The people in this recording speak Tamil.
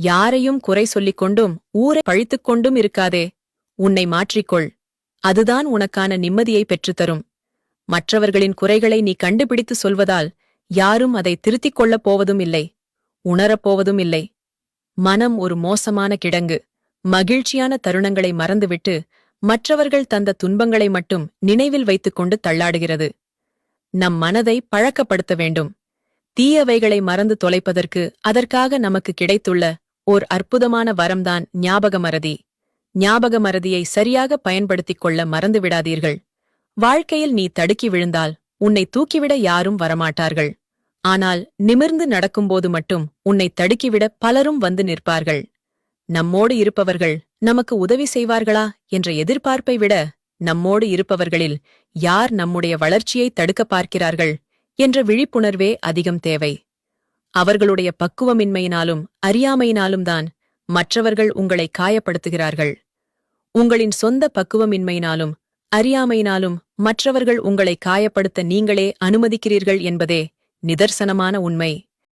யாரையும் குறை சொல்லிக் கொண்டும் ஊரை பழித்துக் கொண்டும் இருக்காதே. உன்னை மாற்றிக்கொள். அதுதான் உனக்கான நிம்மதியை பெற்றுத்தரும். மற்றவர்களின் குறைகளை நீ கண்டுபிடித்து சொல்வதால் யாரும் அதை திருத்திக் கொள்ளப் போவதும் இல்லை. உணரப்போவதும் இல்லை. மனம் ஒரு மோசமான கிடங்கு. மகிழ்ச்சியான தருணங்களை மறந்துவிட்டு மற்றவர்கள் தந்த துன்பங்களை மட்டும் நினைவில் வைத்துக்கொண்டு தள்ளாடுகிறது. நம் மனதை பழக்கப்படுத்த வேண்டும். தீயவைகளை மறந்து தொலைப்பதற்கு அதற்காக நமக்கு கிடைத்துள்ள ஓர் அற்புதமான வரம்தான் ஞாபக மறதி ஞாபக மறதியை சரியாக பயன்படுத்திக் கொள்ள மறந்துவிடாதீர்கள். வாழ்க்கையில் நீ தடுக்கி விழுந்தால் உன்னை தூக்கிவிட யாரும் வரமாட்டார்கள். ஆனால் நிமிர்ந்து நடக்கும்போது மட்டும் உன்னை தடுக்கிவிட பலரும் வந்து நிற்பார்கள். நம்மோடு இருப்பவர்கள் நமக்கு உதவி செய்வார்களா என்ற எதிர்பார்ப்பை விட நம்மோடு இருப்பவர்களில் யார் நம்முடைய வளர்ச்சியை தடுக்க பார்க்கிறார்கள் என்ற விழிப்புணர்வே அதிகம் தேவை. அவர்களுடைய பக்குவமின்மையினாலும் அறியாமையினாலும் தான் மற்றவர்கள் உங்களை காயப்படுத்துகிறார்கள். உங்களின் சொந்த பக்குவமின்மையினாலும் அறியாமையினாலும் மற்றவர்கள் உங்களை காயப்படுத்த நீங்களே அனுமதிக்கிறீர்கள் என்பதே நிதர்சனமான உண்மை.